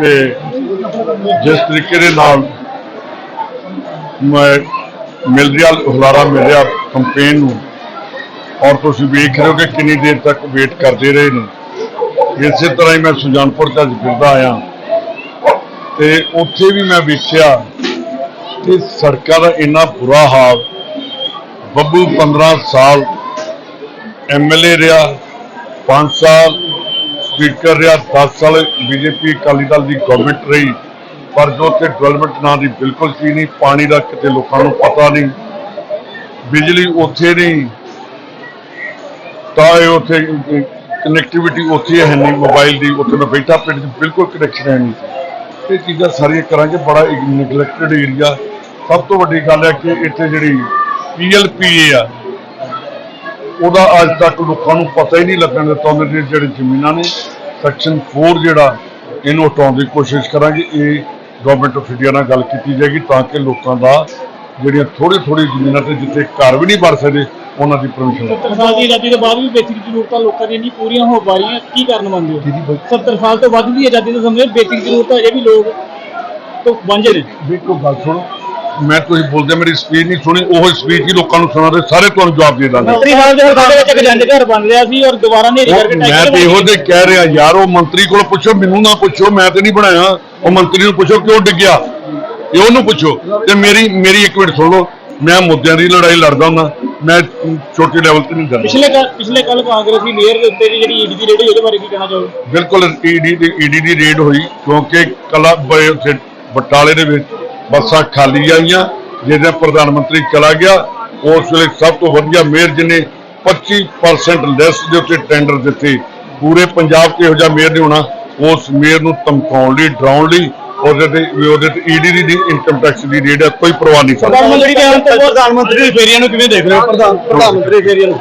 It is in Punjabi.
ਤੇ ਜਿਸ ਤਰੀਕੇ ਦੇ ਨਾਲ ਮੈਂ ਮਿਲ ਰਿਹਾ, ਹੁਲਾਰਾ ਮਿਲ ਰਿਹਾ ਕੰਪੇਨ ਨੂੰ, ਔਰ ਤੁਸੀਂ ਵੇਖ ਰਹੇ ਹੋ ਕਿ ਕਿੰਨੀ ਦੇਰ ਤੱਕ ਵੇਟ ਕਰਦੇ ਰਹੇ ਨੇ। ਇਸੇ ਤਰ੍ਹਾਂ ਹੀ ਮੈਂ ਸੁਜਾਨਪੁਰ ਚ ਫਿਰਦਾ ਆਇਆ। ਤੇ ਉੱਥੇ ਵੀ ਮੈਂ ਵੇਖਿਆ ਕਿ ਸੜਕਾਂ ਦਾ ਇੰਨਾ ਬੁਰਾ ਹਾਲ। ਬੱਬੂ 15 ਸਾਲ ਐਮਐਲਏ ਰਿਹਾ 5 ਸਾਲ ਸਪੀਕਰ ਰਿਹਾ 10 ਸਾਲ ਬੀਜੇਪੀ ਅਕਾਲੀ ਦਲ ਦੀ ਗਵਰਨਮੈਂਟ ਰਹੀ, ਪਰ ਜੋ ਤੇ ਡਿਵੈਲਪਮੈਂਟ ਨਾਂ ਦੀ ਬਿਲਕੁਲ ਚੀਜ਼ ਨਹੀਂ, ਪਾਣੀ ਦਾ ਕਿਤੇ ਲੋਕਾਂ ਨੂੰ ਪਤਾ ਨਹੀਂ, ਬਿਜਲੀ ਉੱਥੇ ਨਹੀਂ, ਤਾਂ ਇਹ ਉੱਥੇ ਕਨੈਕਟੀਵਿਟੀ ਉੱਥੇ ਹੈ ਨਹੀਂ ਮੋਬਾਈਲ ਦੀ, ਉੱਥੇ ਮੈਂ ਬੈਠਾ, ਪਿੰਡ 'ਚ ਬਿਲਕੁਲ ਕਨੈਕਸ਼ਨ ਹੈ ਨਹੀਂ। ਇਹ ਚੀਜ਼ਾਂ ਸਾਰੀਆਂ ਕਰਾਂਗੇ, ਬੜਾ ਨਿਗਲੈਕਟਡ ਏਰੀਆ ਸਭ ਤੋਂ ਵੱਡੀ ਗੱਲ ਹੈ ਕਿ ਇੱਥੇ ਜਿਹੜੀ ਪੀਐਲਪੀਏ ਆ ਉਹਦਾ ਅੱਜ ਤੱਕ ਲੋਕਾਂ ਨੂੰ ਪਤਾ ਹੀ ਨਹੀਂ ਲੱਗਣ ਦਿੱਤਾ ਉਹਨਾਂ ਜਿਹੜੀ ਜ਼ਮੀਨਾਂ ਨੇ। ਸੈਕਸ਼ਨ 4 ਜਿਹੜਾ ਇਹਨੂੰ ਹਟਾਉਣ ਦੀ ਕੋਸ਼ਿਸ਼ ਕਰਾਂਗੇ। ਇਹ ਗਵਰਨਮੈਂਟ ਆਫ ਇੰਡੀਆ ਨਾਲ ਗੱਲ ਕੀਤੀ ਜਾਏਗੀ ਤਾਂ ਕਿ ਲੋਕਾਂ ਦਾ ਜਿਹੜੀਆਂ ਥੋੜੀ ਥੋੜੀ ਜ਼ਮੀਨਾਂ ਤੇ ਜਿੱਥੇ ਘਰ ਵੀ ਨਹੀਂ ਬਣ ਸਕਦੇ ਉਹਨਾਂ ਦੀ ਪਰਮਿਸ਼ਨ 70 ਸਾਲ ਦੀ ਆਜ਼ਾਦੀ ਤੋਂ ਬਾਅਦ ਵੀ ਬੇਸਿਕ ਜ਼ਰੂਰਤਾਂ ਲੋਕਾਂ ਦੀਆਂ ਨਹੀਂ ਪੂਰੀਆਂ ਹੋ ਪਾ ਰਹੀਆਂ ਕੀ ਕਾਰਨ ਮੰਨਦੇ ਹੋ? 70 ਸਾਲ ਤੋਂ ਵੱਧ ਦੀ ਆਜ਼ਾਦੀ ਤੋਂ ਸਮੇਂ ਬੇਸਿਕ ਜ਼ਰੂਰਤਾਂ ਅਜੇ ਵੀ ਲੋਕ ਤੋਂ ਵਾਂਝੇ ਨੇ। ਵੇਖੋ ਗੱਲ ਸੁਣੋ। ਮੈਂ ਤੁਸੀਂ ਬੋਲਦੇ ਮੇਰੀ ਸਪੀਚ ਨਹੀਂ ਸੁਣੀ ਉਹ ਸਪੀਚ ਹੀ ਲੋਕਾਂ ਨੂੰ ਸੁਣਾ ਦੇ ਸਾਰੇ ਤੁਹਾਨੂੰ ਜਵਾਬ ਦੇ ਦਾਂਗੇ। ਮੰਤਰੀ ਸਾਹਿਬ ਦੇ ਹਲਕੇ ਵਿੱਚ ਇੱਕ ਜੰਜ ਘਰ ਬਣ ਰਿਹਾ ਸੀ ਔਰ ਦੁਬਾਰਾ ਨੇਰੀ ਉਹ ਕਰਕੇ ਮੈਂ ਤੇ ਇਹੋ ਜਿਹੇ ਕਹਿ ਰਿਹਾ ਯਾਰ ਉਹ ਮੰਤਰੀ ਕੋਲ ਪੁੱਛੋ ਮੈਨੂੰ ਨਾ ਪੁੱਛੋ ਮੈਂ ਤੇ ਨਹੀਂ ਬਣਾਇਆ। ਉਹ ਮੰਤਰੀ ਨੂੰ ਪੁੱਛੋ ਕਿਉਂ ਡਿੱਗਿਆ। ਇਹ ਉਹਨੂੰ ਪੁੱਛੋ। ਤੇ ਮੇਰੀ ਮੇਰੀ ਇੱਕ ਮਿੰਟ ਸੁਣ ਲਓ ਮੈਂ ਮੁੱਦਿਆਂ ਦੀ ਲੜਾਈ ਲੜਦਾ ਹੁੰਦਾ ਮੈਂ ਛੋਟੇ ਲੈਵਲ ਤੇ ਨਹੀਂ ਕਰਦਾ ਪਿਛਲੇ ਪਿਛਲੇ ਕੱਲ ਕਾਂਗਰਸੀ ਮੇਅਰ ਦੇ ਉੱਤੇ ਜਿਹੜੀ ਈਡੀ ਦੀ ਰੇਡ ਹੋਈ ਉਹਦੇ ਬਾਰੇ ਕੀ ਕਹਿਣਾ ਚਾਹੋਗੇ? ਬਿਲਕੁਲ ਈਡੀ ਦੀ ਈਡੀ ਦੀ ਰੇਡ ਹੋਈ ਕਿਉਂਕਿ ਕਲਾ ਬਟਾਲੇ ਦੇ ਵਿੱਚ ਬੱਸਾਂ ਖਾਲੀ ਆਈਆਂ ਜਿਹਦੇ ਪ੍ਰਧਾਨ ਮੰਤਰੀ ਚਲਾ ਗਿਆ। ਉਸ ਵੇਲੇ ਸਭ ਤੋਂ ਵਧੀਆ ਮੇਅਰ ਜਿਹਨੇ 25% ਲੈਸ ਦੇ ਉੱਤੇ ਟੈਂਡਰ ਦਿੱਤੇ। ਪੂਰੇ ਪੰਜਾਬ 'ਚ ਇਹੋ ਜਿਹਾ ਮੇਅਰ ਨਹੀਂ ਹੋਣਾ। ਉਸ ਮੇਅਰ ਨੂੰ ਧਮਕਾਉਣ ਲਈ ਡਰਾਉਣ ਲਈ ਉਹਦੇ ਤੇ ਉਹਦੇ ਤੇ ਈਡੀ ਦੀ ਇਨਕਮ ਟੈਕਸ ਦੀ ਰੇਡ ਹੈ ਕੋਈ ਪਰਵਾਹ ਨਹੀਂ ਕਰਦਾ ਪ੍ਰਧਾਨ ਮੰਤਰੀ ਦੇ ਆਉਣ ਤੋਂ ਬਾਅਦ ਪ੍ਰਧਾਨ ਮੰਤਰੀ ਦੀ ਫੇਰੀਆਂ ਨੂੰ ਕਿਵੇਂ ਦੇਖ ਰਹੇ ਹੋ? ਪ੍ਰਧਾਨ ਪ੍ਰਧਾਨ ਮੰਤਰੀ ਫੇਰੀਆਂ ਨੂੰ।